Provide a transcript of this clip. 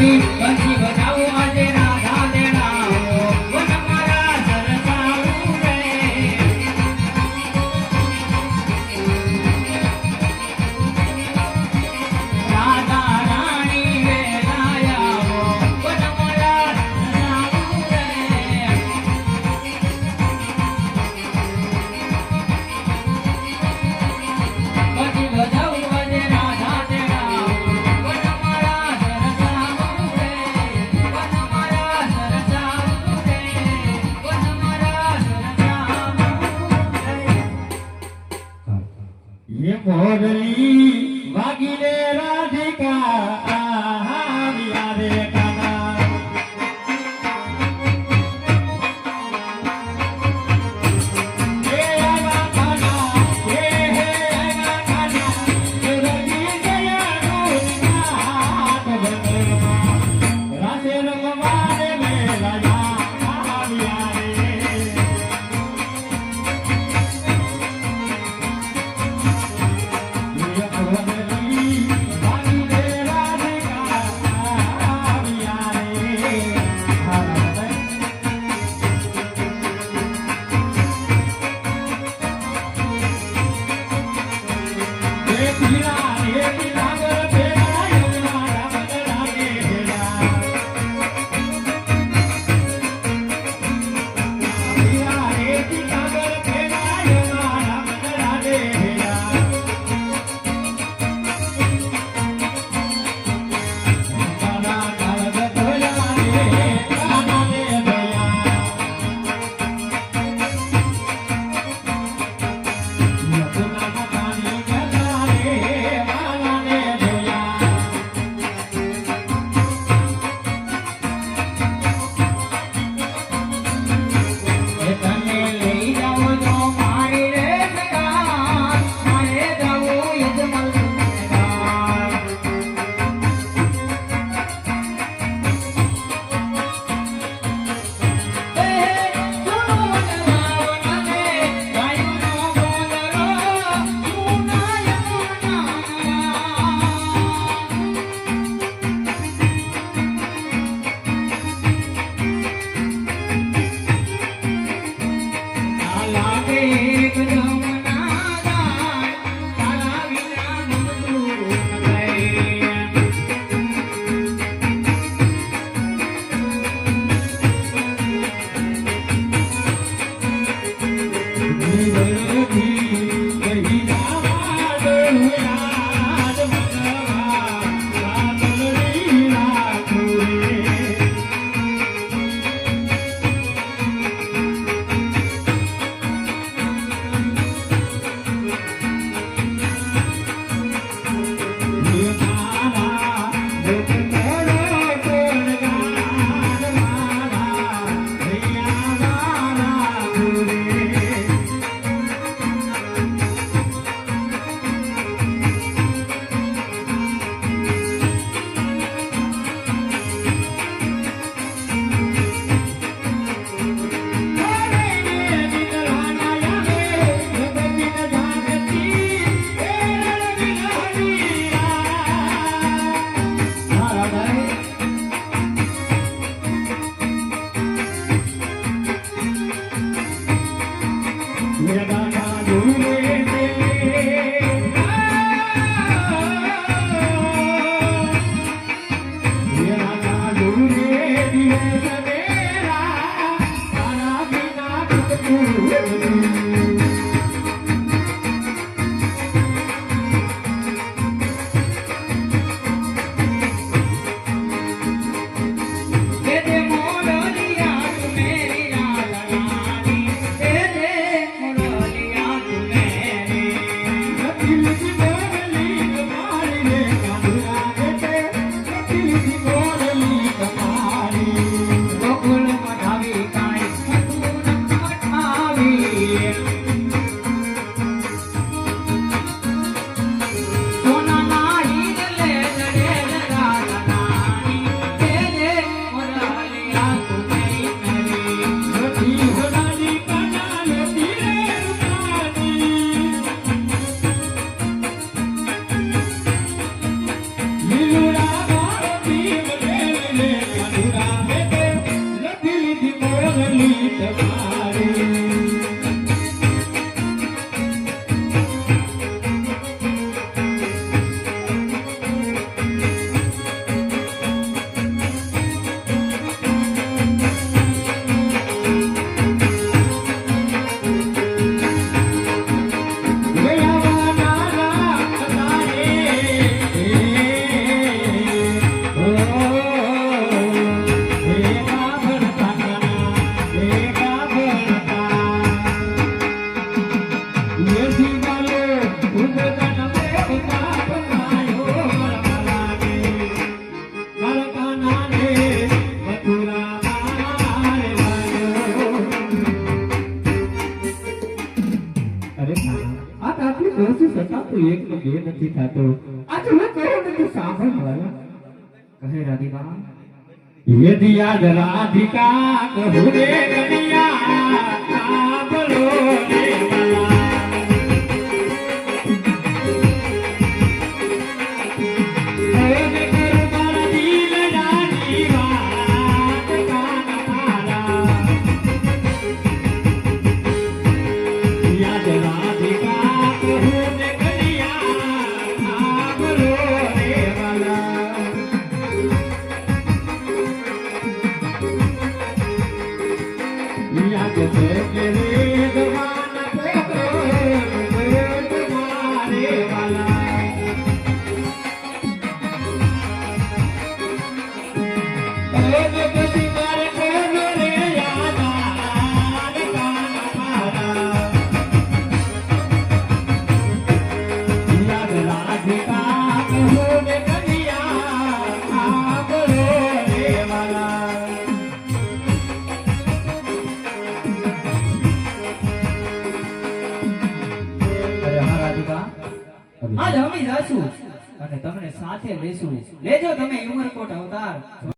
You. Yeah, yeah. મને આ આટલી વર્ષે છતાં તો એક નો બે નથી થતો. આજે હું કહું ને તું રાધિકા આજ અમે જાશું અને તમને સાથે લેશું લેજો તમે ઉમરકોટ અવતાર.